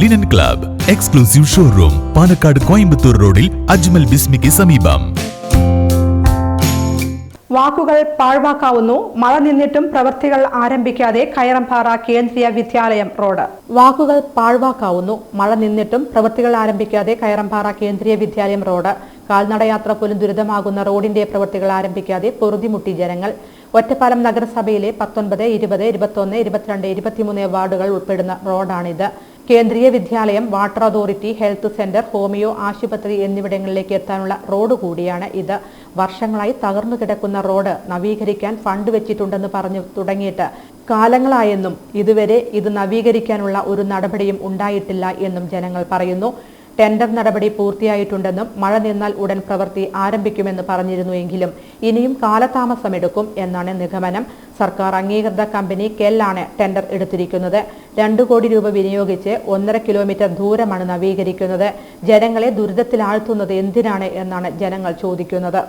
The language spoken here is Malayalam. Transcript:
Linen club exclusive showroom Palakkad Coimbatore റോഡിൽ അജ്മൽ ബിസ്മിക്ക് സമീപം വാക്കുകൾ പാഴ്വാക്കാവുന്നു. മഴ നിന്നിട്ടും പ്രവൃത്തികൾ ആരംഭിക്കാതെ കയറംപാറ കേന്ദ്രീയ വിദ്യാലയം റോഡ്. വാക്കുകൾ പാഴ്വാക്കാവുന്നു. മഴ നിന്നിട്ടും പ്രവൃത്തികൾ ആരംഭിക്കാതെ കയറംപാറ കേന്ദ്രീയ വിദ്യാലയം റോഡ്. കാൽനടയാത്ര പോലും ദുരിതമാകുന്ന റോഡിന്റെ പ്രവൃത്തികൾ ആരംഭിക്കാതെ പൊറുതിമുട്ടി ജനങ്ങൾ. ഒറ്റപ്പാലം നഗരസഭയിലെ പത്തൊൻപത് ഇരുപത് ഇരുപത്തൊന്ന് ഇരുപത്തിരണ്ട് ഇരുപത്തിമൂന്ന് വാർഡുകൾ ഉൾപ്പെടുന്ന റോഡാണിത്. Kendriya Vidyalaya water authority health centre homeo ആശുപത്രി എന്നിവിടങ്ങളിലേക്ക് എത്താനുള്ള റോഡ് കൂടിയാണ് ഇത്. വർഷങ്ങളായി തകർന്നു കിടക്കുന്ന റോഡ് നവീകരിക്കാൻ ഫണ്ട് വെച്ചിട്ടുണ്ടെന്ന് പറഞ്ഞു തുടങ്ങിയിട്ട് കാലങ്ങളായെന്നും ഇതുവരെ ഇത് നവീകരിക്കാനുള്ള ഒരു നടപടിയും ഉണ്ടായിട്ടില്ല എന്നും ജനങ്ങൾ പറയുന്നു. ടെൻഡർ നടപടി പൂർത്തിയായിട്ടുണ്ടെന്നും മഴ നിന്നാൽ ഉടൻ പ്രവൃത്തി ആരംഭിക്കുമെന്ന് പറഞ്ഞിരുന്നുവെങ്കിലും ഇനിയും കാലതാമസമെടുക്കും എന്നാണ് നിഗമനം. സർക്കാർ അംഗീകൃത കമ്പനി കെല്ലാണ് ടെൻഡർ എടുത്തിരിക്കുന്നത്. രണ്ടു കോടി രൂപ വിനിയോഗിച്ച് ഒന്നര കിലോമീറ്റർ ദൂരമാണ് നവീകരിക്കുന്നത്. ജനങ്ങളെ ദുരിതത്തിലാഴ്ത്തുന്നത് എന്തിനാണ് എന്നാണ് ജനങ്ങൾ ചോദിക്കുന്നത്.